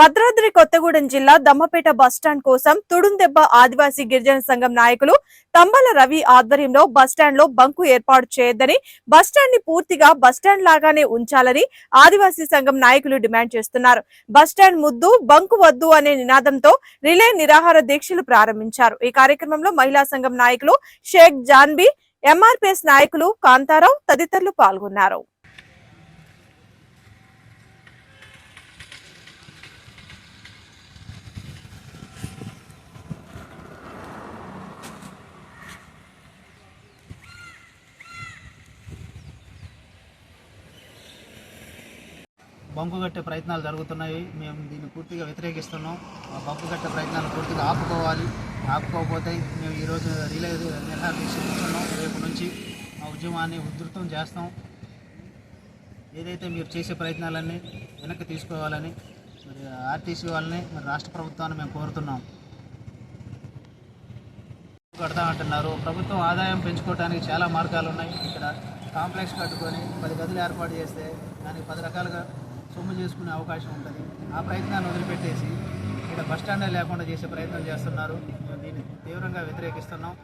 భద్రాద్రి కొత్తగూడెం జిల్లా దమ్మపేట బస్టాండ్ కోసం తుడుందెబ్బ ఆదివాసీ గిరిజన సంఘం నాయకులు తంబల రవి ఆధ్వర్యంలో బస్టాండ్లో బంకు ఏర్పాటు చేయొద్దని బస్టాండ్ని పూర్తిగా బస్టాండ్ లాగానే ఉంచాలని ఆదివాసీ సంఘం నాయకులు డిమాండ్ చేస్తున్నారు. బస్టాండ్ ముద్దు బంకు వద్దు అనే నినాదంతో రిలే నిరాహార దీక్షలు ప్రారంభించారు. ఈ కార్యక్రమంలో మహిళా సంఘం నాయకులు షేక్ జాన్బీ ఎంఆర్పిఎస్ నాయకులు కాంతారావు తదితరులు పాల్గొన్నారు. బంకు కట్టే ప్రయత్నాలు జరుగుతున్నాయి. మేము దీన్ని పూర్తిగా వ్యతిరేకిస్తున్నాం. ఆ బంకు కట్టే ప్రయత్నాలు పూర్తిగా ఆపుకోవాలి. ఆపుకోకపోతే మేము ఈరోజు రిలే నిర్ణయం తీసుకుంటున్నాం. రేపు నుంచి మా ఉద్యమాన్ని ఉధృతం చేస్తాం. ఏదైతే మీరు చేసే ప్రయత్నాలన్నీ వెనక్కి తీసుకోవాలని మరి ఆర్టీసీ వాళ్ళని మరి రాష్ట్ర ప్రభుత్వాన్ని మేము కోరుతున్నాం. కడతామంటున్నారు ప్రభుత్వం ఆదాయం పెంచుకోవడానికి చాలా మార్గాలు ఉన్నాయి. ఇక్కడ కాంప్లెక్స్ కట్టుకొని పది గదులు ఏర్పాటు చేస్తే దానికి పది రకాలుగా సొమ్ము చేసుకునే అవకాశం ఉంటుంది. ఆ ప్రయత్నాన్ని వదిలిపెట్టేసి ఇక్కడ బస్ లేకుండా చేసే ప్రయత్నం చేస్తున్నారు. దీన్ని తీవ్రంగా వ్యతిరేకిస్తున్నాం.